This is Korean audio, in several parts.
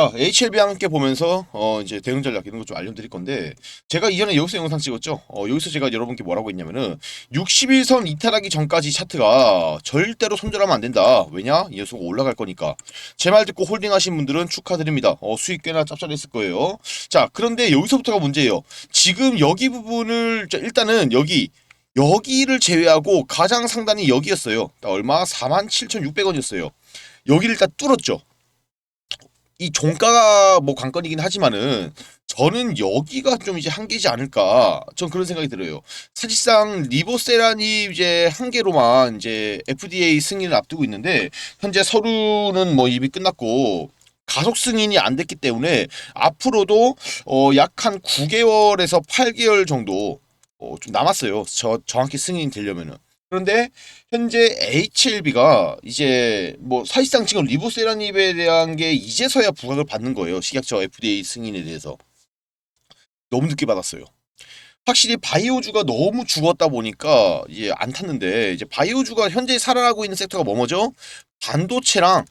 자, HLB 함께 보면서 어 이제 대응 전략 이런 거좀 알려드릴 건데 제가 이전에 여기서 영상 찍었죠. 어 여기서 제가 여러분께 뭐라고 했냐면은 61선 이탈하기 전까지 차트가 절대로 손절하면 안 된다. 왜냐? 이 녀석 올라갈 거니까. 제 말 듣고 홀딩하신 분들은 축하드립니다. 어 수익 꽤나 짭짤했을 거예요. 자, 그런데 여기서부터가 문제예요. 지금 여기 부분을 자, 일단은 여기 여기를 제외하고 가장 상단이 여기였어요. 얼마? 47,600원이었어요. 여기를 일단 뚫었죠. 이 종가가 뭐 관건이긴 하지만은 저는 여기가 좀 이제 한계지 않을까 전 그런 생각이 들어요. 사실상 리보세란이 이제 한 개로만 이제 FDA 승인을 앞두고 있는데 현재 서류는 뭐 이미 끝났고 가속 승인이 안 됐기 때문에 앞으로도 어 약 한 9개월에서 8개월 정도 어 좀 남았어요. 저 정확히 승인이 되려면은. 그런데 현재 HLB가 이제 뭐 사실상 지금 리보세라닙에 대한 게 이제서야 부각을 받는 거예요. 식약처 FDA 승인에 대해서. 너무 늦게 받았어요. 확실히 바이오주가 너무 죽었다 보니까 이제 안 탔는데 이제 바이오주가 현재 살아나고 있는 섹터가 뭐뭐죠? 반도체랑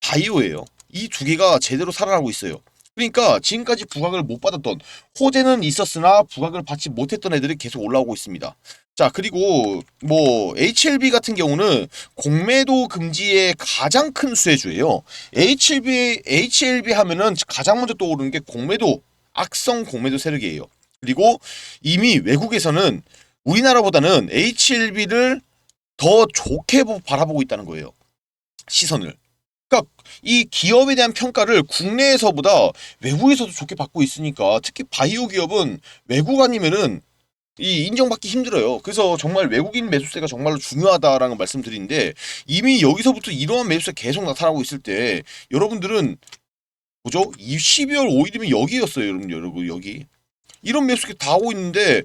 바이오예요. 이 두 개가 제대로 살아나고 있어요. 그러니까 지금까지 부각을 못 받았던 호재는 있었으나 부각을 받지 못했던 애들이 계속 올라오고 있습니다. 자 그리고 뭐 HLB 같은 경우는 공매도 금지의 가장 큰 수혜주예요. HLB HLB 하면은 가장 먼저 떠오르는 게 공매도 악성 공매도 세력이에요. 그리고 이미 외국에서는 우리나라보다는 HLB를 더 좋게 보- 바라보고 있다는 거예요. 시선을. 그러니까 이 기업에 대한 평가를 국내에서보다 외국에서도 좋게 받고 있으니까 특히 바이오 기업은 외국 아니면은 이 인정받기 힘들어요. 그래서 정말 외국인 매수세가 정말로 중요하다라는 말씀드리는데 이미 여기서부터 이러한 매수세 계속 나타나고 있을 때 여러분들은 뭐죠? 이 12월 5일이면 여기였어요, 여러분, 여러분 여기 이런 매수세 다 하고 있는데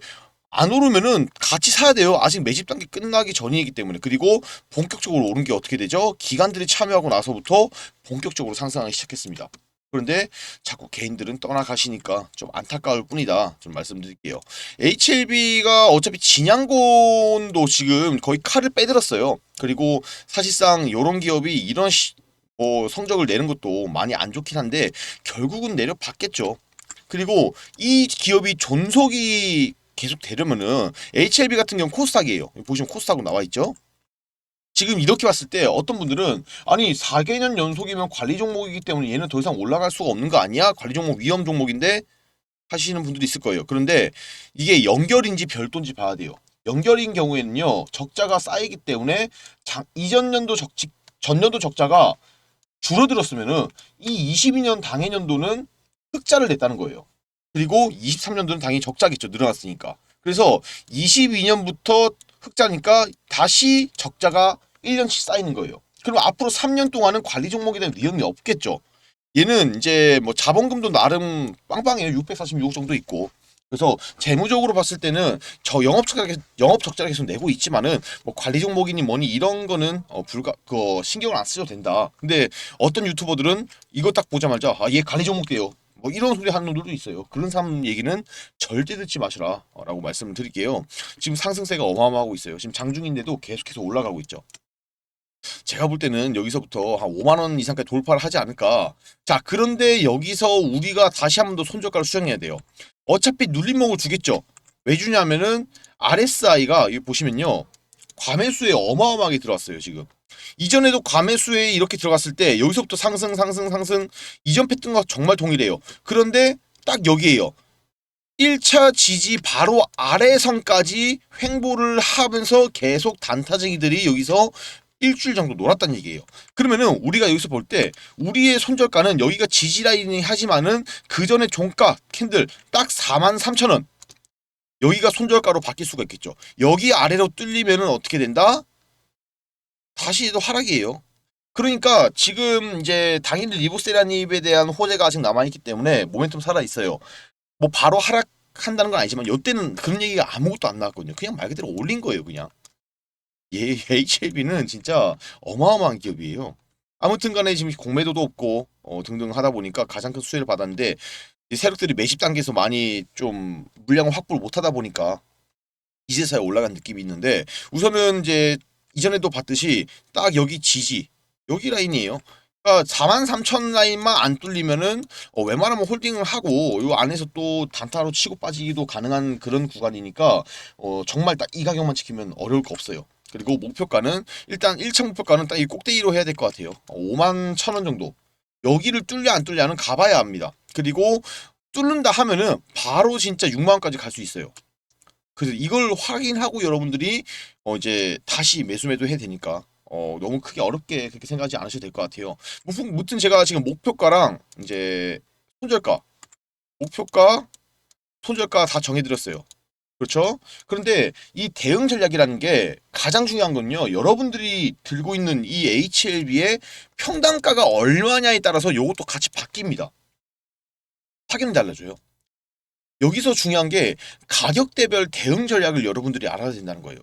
안 오르면은 같이 사야 돼요. 아직 매집 단계 끝나기 전이기 때문에 그리고 본격적으로 오른 게 어떻게 되죠? 기관들이 참여하고 나서부터 본격적으로 상승하기 시작했습니다. 그런데 자꾸 개인들은 떠나가시니까 좀 안타까울 뿐이다. 좀 말씀드릴게요. HLB가 어차피 진양곤도 지금 거의 칼을 빼들었어요. 그리고 사실상 이런 기업이 이런 시, 뭐 성적을 내는 것도 많이 안 좋긴 한데 결국은 내려받겠죠. 그리고 이 기업이 존속이 계속 되려면은 HLB 같은 경우 코스닥이에요. 보시면 코스닥으로 나와 있죠. 지금 이렇게 봤을 때 어떤 분들은 아니 4개년 연속이면 관리 종목이기 때문에 얘는 더 이상 올라갈 수가 없는 거 아니야? 관리 종목 위험 종목인데 하시는 분들이 있을 거예요. 그런데 이게 연결인지 별도인지 봐야 돼요. 연결인 경우에는요 적자가 쌓이기 때문에 장, 이전 연도 적지 전년도 적자가 줄어들었으면은 이 22년 당해 년도는 흑자를 냈다는 거예요. 그리고 23년도는 당연히 적자겠죠. 늘어났으니까. 그래서 22년부터 흑자니까 다시 적자가 1년씩 쌓이는 거예요. 그럼 앞으로 3년 동안은 관리 종목에 대한 위험이 없겠죠. 얘는 이제 뭐 자본금도 나름 빵빵해요. 646억 정도 있고. 그래서 재무적으로 봤을 때는 저 영업 적자 영업 적자를 계속 내고 있지만은 뭐 관리 종목이니 뭐니 이런 거는 어 불가 그 신경을 안 쓰셔도 된다. 근데 어떤 유튜버들은 이거 딱 보자마자 아 얘 관리 종목 돼요. 뭐 이런 소리 하는 놈들도 있어요. 그런 사람 얘기는 절대 듣지 마시라라고 말씀을 드릴게요. 지금 상승세가 어마어마하고 있어요. 지금 장중인데도 계속해서 올라가고 있죠. 제가 볼 때는 여기서부터 한 5만 원 이상까지 돌파를 하지 않을까. 자, 그런데 여기서 우리가 다시 한 번 더 손절가를 수정해야 돼요. 어차피 눌림목을 주겠죠. 왜 주냐면은 RSI가 보시면요. 과매수에 어마어마하게 들어왔어요, 지금. 이전에도 과매수에 이렇게 들어갔을 때 여기서부터 상승 상승 상승 이전 패턴과 정말 동일해요. 그런데 딱 여기에요. 1차 지지 바로 아래 선까지 횡보를 하면서 계속 단타쟁이들이 여기서 일주일 정도 놀았다는 얘기예요. 그러면은 우리가 여기서 볼 때 우리의 손절가는 여기가 지지 라인이 하지만은 그 전에 종가 캔들 딱 4만 3천 원 여기가 손절가로 바뀔 수가 있겠죠. 여기 아래로 뚫리면은 어떻게 된다? 다시 또 하락이에요. 그러니까 지금 이제 당일 리보세라닙에 대한 호재가 아직 남아있기 때문에 모멘텀 살아 있어요. 뭐 바로 하락한다는 건 아니지만 이때는 그런 얘기가 아무것도 안 나왔거든요. 그냥 말 그대로 올린 거예요, 그냥. 예, HLB는 진짜 어마어마한 기업이에요. 아무튼 간에 지금 공매도도 없고 어, 등등 하다 보니까 가장 큰 수혜를 받았는데 이 세력들이 매집 단계에서 많이 좀 물량을 확보를 못 하다 보니까 이제서야 올라간 느낌이 있는데 우선은 이제 이전에도 봤듯이 딱 여기 지지 여기 라인이에요. 그러니까 4만 3천 라인만 안 뚫리면은 어, 웬만하면 홀딩을 하고 요 안에서 또 단타로 치고 빠지기도 가능한 그런 구간이니까 어, 정말 딱 이 가격만 지키면 어려울 거 없어요. 그리고 목표가는 일단 1차 목표가는 딱 이 꼭대기로 해야 될 것 같아요. 어, 5만 1천 원 정도. 여기를 뚫려 안 뚫려는 가봐야 합니다. 그리고 뚫는다 하면은 바로 진짜 6만 원까지 갈 수 있어요. 그래서 이걸 확인하고 여러분들이 어 이제 다시 매수 매도 해야 되니까 어 너무 크게 어렵게 그렇게 생각하지 않으셔도 될 것 같아요. 무슨 무튼 제가 지금 목표가랑 이제 손절가 목표가 손절가 다 정해드렸어요. 그렇죠? 그런데 이 대응 전략이라는 게 가장 중요한 건요. 여러분들이 들고 있는 이 HLB의 평단가가 얼마냐에 따라서 이것도 같이 바뀝니다. 확연히 달라져요. 여기서 중요한 게 가격대별 대응 전략을 여러분들이 알아야 된다는 거예요.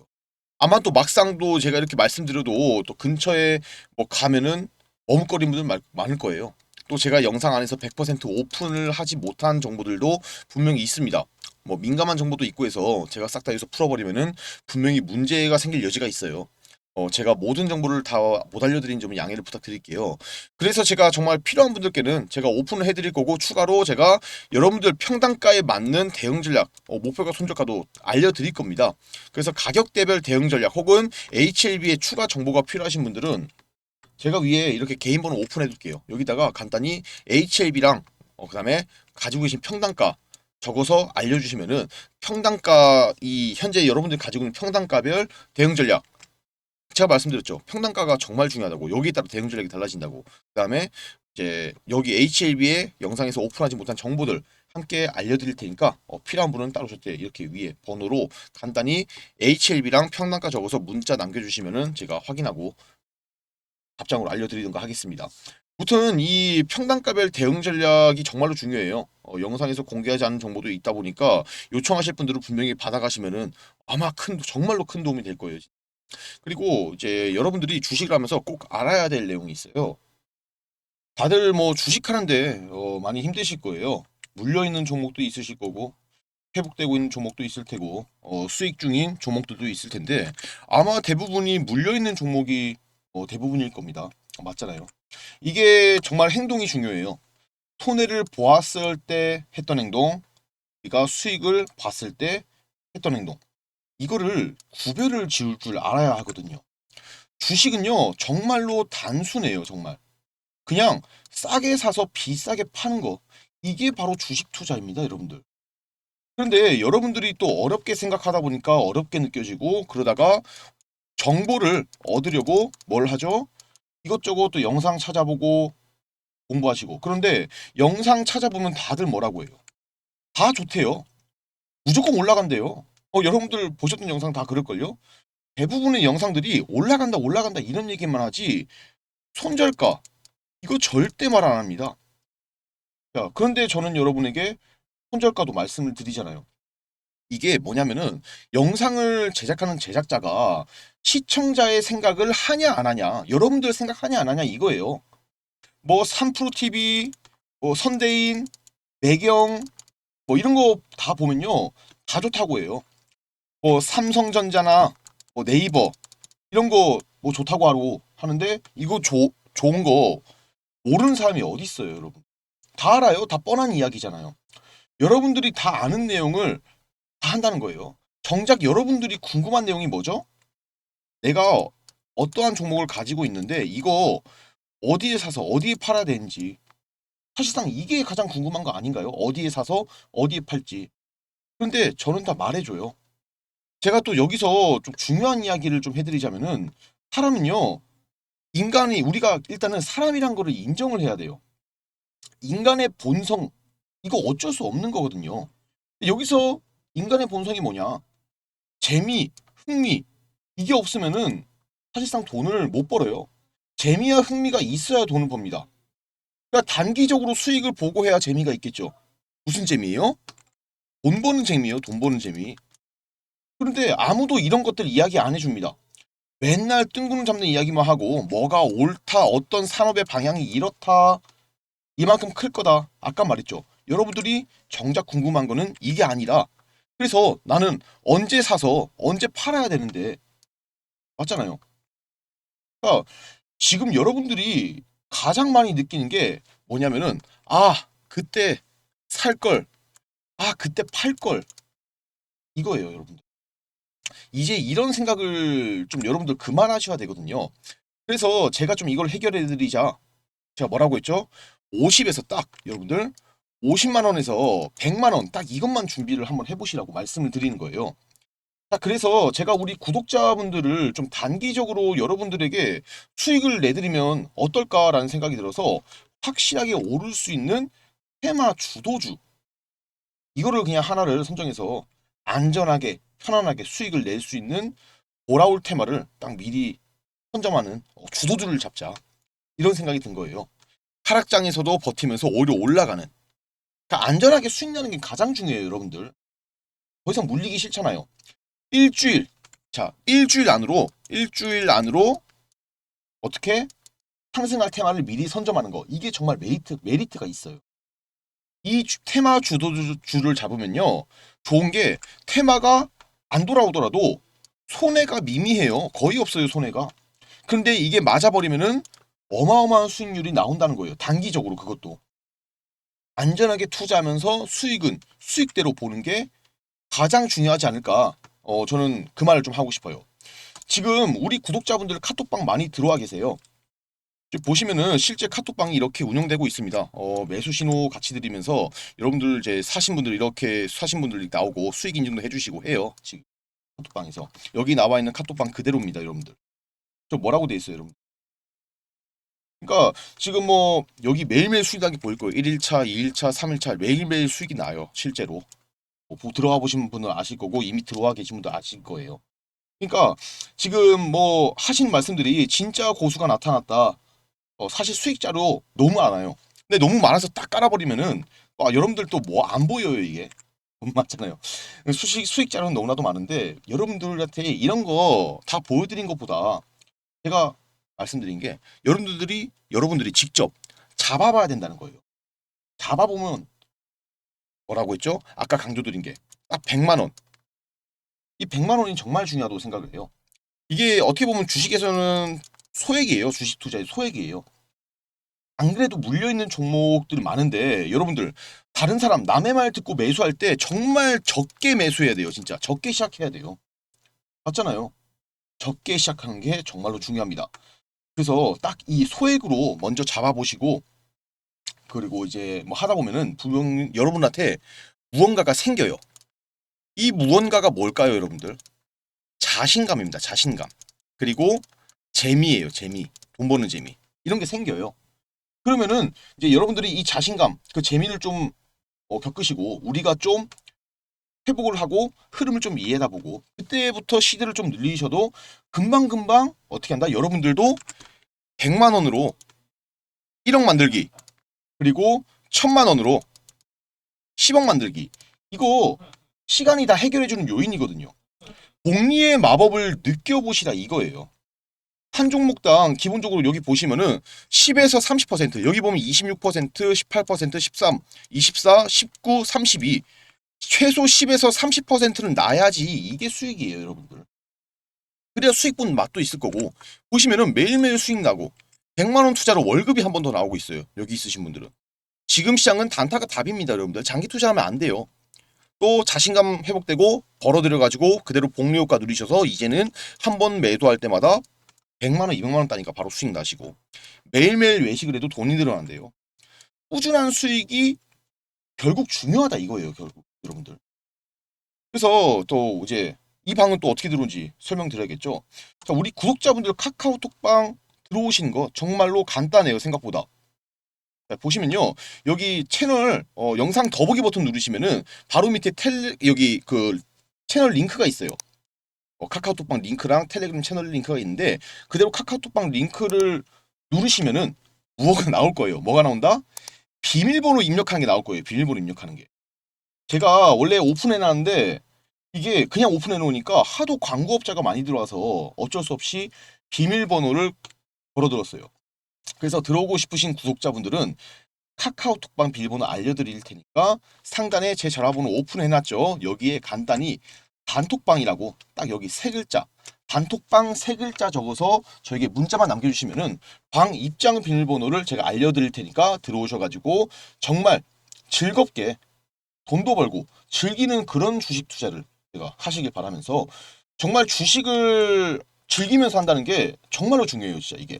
아마 또 막상도 제가 이렇게 말씀드려도 또 근처에 뭐 가면은 머뭇거리는 분들 많- 많을 거예요. 또 제가 영상 안에서 100% 오픈을 하지 못한 정보들도 분명히 있습니다. 뭐 민감한 정보도 있고 해서 제가 싹 다 여기서 풀어버리면은 분명히 문제가 생길 여지가 있어요. 어, 제가 모든 정보를 다 못 알려드린 점은 양해를 부탁드릴게요. 그래서 제가 정말 필요한 분들께는 제가 오픈을 해드릴 거고 추가로 제가 여러분들 평단가에 맞는 대응 전략, 어, 목표가 손절가도 알려드릴 겁니다. 그래서 가격대별 대응 전략 혹은 HLB의 추가 정보가 필요하신 분들은 제가 위에 이렇게 개인 번호 오픈해 둘게요. 여기다가 간단히 HLB랑 어, 그 다음에 가지고 계신 평단가 적어서 알려주시면은 평단가 이 현재 여러분들이 가지고 있는 평단가별 대응 전략 제가 말씀드렸죠. 평단가가 정말 중요하다고 여기에 따라 대응 전략이 달라진다고 그다음에 이제 여기 HLB의 영상에서 오픈하지 못한 정보들 함께 알려드릴 테니까 어, 필요한 분은 따로 저때 이렇게 위에 번호로 간단히 HLB랑 평단가 적어서 문자 남겨주시면은 제가 확인하고 답장으로 알려드리든가 하겠습니다. 무튼 이 평단가별 대응 전략이 정말로 중요해요. 어, 영상에서 공개하지 않은 정보도 있다 보니까 요청하실 분들은 분명히 받아가시면은 아마 큰 정말로 큰 도움이 될 거예요. 그리고 이제 여러분들이 주식을 하면서 꼭 알아야 될 내용이 있어요. 다들 뭐 주식하는데 어, 많이 힘드실 거예요. 물려 있는 종목도 있으실 거고 회복되고 있는 종목도 있을 테고 어, 수익 중인 종목들도 있을 텐데 아마 대부분이 물려 있는 종목이 어, 대부분일 겁니다. 어, 맞잖아요. 이게 정말 행동이 중요해요. 손해를 보았을 때 했던 행동, 우리가 수익을 봤을 때 했던 행동. 이거를 구별을 지을 줄 알아야 하거든요. 주식은요, 정말로 단순해요, 정말. 그냥 싸게 사서 비싸게 파는 거. 이게 바로 주식 투자입니다, 여러분들. 그런데 여러분들이 또 어렵게 생각하다 보니까 어렵게 느껴지고 그러다가 정보를 얻으려고 뭘 하죠? 이것저것 또 영상 찾아보고 공부하시고 그런데 영상 찾아보면 다들 뭐라고 해요? 다 좋대요. 무조건 올라간대요. 어, 여러분들 보셨던 영상 다 그럴걸요? 대부분의 영상들이 올라간다 올라간다 이런 얘기만 하지 손절가 이거 절대 말 안 합니다. 자, 그런데 저는 여러분에게 손절가도 말씀을 드리잖아요. 이게 뭐냐면은 영상을 제작하는 제작자가 시청자의 생각을 하냐 안 하냐 여러분들 생각하냐 안 하냐 이거예요. 뭐 3프로TV, 뭐 선대인, 매경 뭐 이런 거 다 보면요 다 좋다고 해요. 뭐 삼성전자나 뭐 네이버 이런 거 뭐 좋다고 하고 하는데 이거 조, 좋은 거 모르는 사람이 어디 있어요, 여러분? 다 알아요. 다 뻔한 이야기잖아요. 여러분들이 다 아는 내용을 다 한다는 거예요. 정작 여러분들이 궁금한 내용이 뭐죠? 내가 어떠한 종목을 가지고 있는데 이거 어디에 사서 어디에 팔아야 되는지 사실상 이게 가장 궁금한 거 아닌가요? 어디에 사서 어디에 팔지. 그런데 저는 다 말해줘요. 제가 또 여기서 좀 중요한 이야기를 좀 해드리자면은 사람은요 인간이 우리가 일단은 사람이란 거를 인정을 해야 돼요. 인간의 본성 이거 어쩔 수 없는 거거든요. 여기서 인간의 본성이 뭐냐? 재미, 흥미 이게 없으면은 사실상 돈을 못 벌어요. 재미와 흥미가 있어야 돈을 법니다. 그러니까 단기적으로 수익을 보고 해야 재미가 있겠죠. 무슨 재미예요? 돈 버는 재미예요. 돈 버는 재미. 그런데 아무도 이런 것들 이야기 안 해줍니다. 맨날 뜬구름 잡는 이야기만 하고 뭐가 옳다, 어떤 산업의 방향이 이렇다, 이만큼 클 거다. 아까 말했죠. 여러분들이 정작 궁금한 거는 이게 아니라 그래서 나는 언제 사서 언제 팔아야 되는데 맞잖아요. 그러니까 지금 여러분들이 가장 많이 느끼는 게 뭐냐면은 아 그때 살 걸, 아 그때 팔 걸 이거예요, 여러분들. 이제 이런 생각을 좀 여러분들 그만하셔야 되거든요. 그래서 제가 좀 이걸 해결해 드리자. 제가 뭐라고 했죠? 50에서 딱 여러분들 50만 원에서 100만 원 딱 이것만 준비를 한번 해보시라고 말씀을 드리는 거예요. 자, 그래서 제가 우리 구독자분들을 좀 단기적으로 여러분들에게 수익을 내드리면 어떨까라는 생각이 들어서 확실하게 오를 수 있는 테마 주도주 이거를 그냥 하나를 선정해서 안전하게 편안하게 수익을 낼 수 있는 돌아올 테마를 딱 미리 선점하는 어, 주도주를 잡자 이런 생각이 든 거예요. 하락장에서도 버티면서 오히려 올라가는 그러니까 안전하게 수익 내는 게 가장 중요해요, 여러분들. 더 이상 물리기 싫잖아요. 일주일 자 일주일 안으로 일주일 안으로 어떻게 상승할 테마를 미리 선점하는 거 이게 정말 메리트 메리트가 있어요. 이 주- 테마 주도주를 잡으면요 좋은 게 테마가 안 돌아오더라도 손해가 미미해요. 거의 없어요 손해가. 근데 이게 맞아버리면은 어마어마한 수익률이 나온다는 거예요. 단기적으로 그것도. 안전하게 투자하면서 수익은 수익대로 보는 게 가장 중요하지 않을까. 어, 저는 그 말을 좀 하고 싶어요. 지금 우리 구독자분들 카톡방 많이 들어와 계세요. 보시면은 실제 카톡방이 이렇게 운영되고 있습니다. 어, 매수 신호 같이 드리면서 여러분들 이제 사신 분들 이렇게 사신 분들 나오고 수익 인증도 해주시고 해요. 지금 카톡방에서 여기 나와 있는 카톡방 그대로입니다, 여러분들. 저 뭐라고 돼 있어요, 여러분? 그러니까 지금 뭐 여기 매일매일 수익 나기 보일 거예요. 1일차, 2일차, 3일차 매일매일 수익이 나요. 실제로. 뭐 보- 들어와 보신 분은 아실 거고 이미 들어와 계신 분도 아실 거예요. 그러니까 지금 뭐 하신 말씀들이 진짜 고수가 나타났다. 어, 사실 수익자로 너무 많아요. 근데 너무 많아서 딱 깔아버리면은 아, 여러분들 또 뭐 안 보여요 이게. 맞잖아요. 수익 수익자료는 너무나도 많은데 여러분들한테 이런 거 다 보여드린 것보다 제가 말씀드린 게 여러분들이 여러분들이 직접 잡아봐야 된다는 거예요. 잡아보면 뭐라고 했죠? 아까 강조드린 게 딱 100만 원. 이 100만 원이 정말 중요하다고 생각을 해요. 이게 어떻게 보면 주식에서는 소액이에요. 주식 투자의 소액이에요. 안 그래도 물려 있는 종목들이 많은데 여러분들 다른 사람 남의 말 듣고 매수할 때 정말 적게 매수해야 돼요. 진짜 적게 시작해야 돼요. 맞잖아요. 적게 시작하는 게 정말로 중요합니다. 그래서 딱 이 소액으로 먼저 잡아보시고 그리고 이제 뭐 하다 보면은 분명 여러분한테 무언가가 생겨요. 이 무언가가 뭘까요, 여러분들? 자신감입니다. 자신감. 그리고 재미예요, 재미. 돈 버는 재미. 이런 게 생겨요. 그러면은 이제 여러분들이 이 자신감, 그 재미를 좀 어, 겪으시고 우리가 좀 회복을 하고 흐름을 좀 이해하다 보고 그때부터 시드를 좀 늘리셔도 금방금방 어떻게 한다? 여러분들도 100만 원으로 1억 만들기 그리고 1000만 원으로 10억 만들기 이거 시간이 다 해결해 주는 요인이거든요. 복리의 마법을 느껴보시라 이거예요. 한 종목당 기본적으로 여기 보시면은 10에서 30% 여기 보면 26% 18% 13 24 19 32 최소 10에서 30%는 나야지. 이게 수익이에요 여러분들. 그래야 수익 본 맛도 있을 거고. 보시면은 매일매일 수익 나고 100만 원 투자로 월급이 한 번 더 나오고 있어요 여기 있으신 분들은. 지금 시장은 단타가 답입니다 여러분들. 장기 투자하면 안 돼요. 또 자신감 회복되고 벌어들여 가지고 그대로 복리 효과 누리셔서 이제는 한 번 매도할 때마다 100만 원, 200만 원 따니까 바로 수익 나시고 매일매일 외식을 해도 돈이 늘어난대요. 꾸준한 수익이 결국 중요하다 이거예요, 결국 여러분들. 그래서 또 이제 이 방은 또 어떻게 들어온지 설명드려야겠죠. 자, 우리 구독자분들 카카오톡방 들어오신 거 정말로 간단해요, 생각보다. 자, 보시면요. 여기 채널 어, 영상 더보기 버튼 누르시면은 바로 밑에 텔 여기 그 채널 링크가 있어요. 어, 카카오톡방 링크랑 텔레그램 채널 링크가 있는데 그대로 카카오톡방 링크를 누르시면은 무엇가 나올 거예요. 뭐가 나온다? 비밀번호 입력하는 게 나올 거예요. 비밀번호 입력하는 게. 제가 원래 오픈해 놨는데 이게 그냥 오픈해 놓으니까 하도 광고업자가 많이 들어와서 어쩔 수 없이 비밀번호를 걸어들었어요. 그래서 들어오고 싶으신 구독자분들은 카카오톡방 비밀번호 알려드릴 테니까 상단에 제 전화번호 오픈해 놨죠. 여기에 간단히 단톡방이라고 딱 여기 세 글자 단톡방 세 글자 적어서 저에게 문자만 남겨주시면은 방 입장 비밀번호를 제가 알려드릴 테니까 들어오셔가지고 정말 즐겁게 돈도 벌고 즐기는 그런 주식 투자를 제가 하시길 바라면서 정말 주식을 즐기면서 한다는 게 정말로 중요해요, 진짜 이게.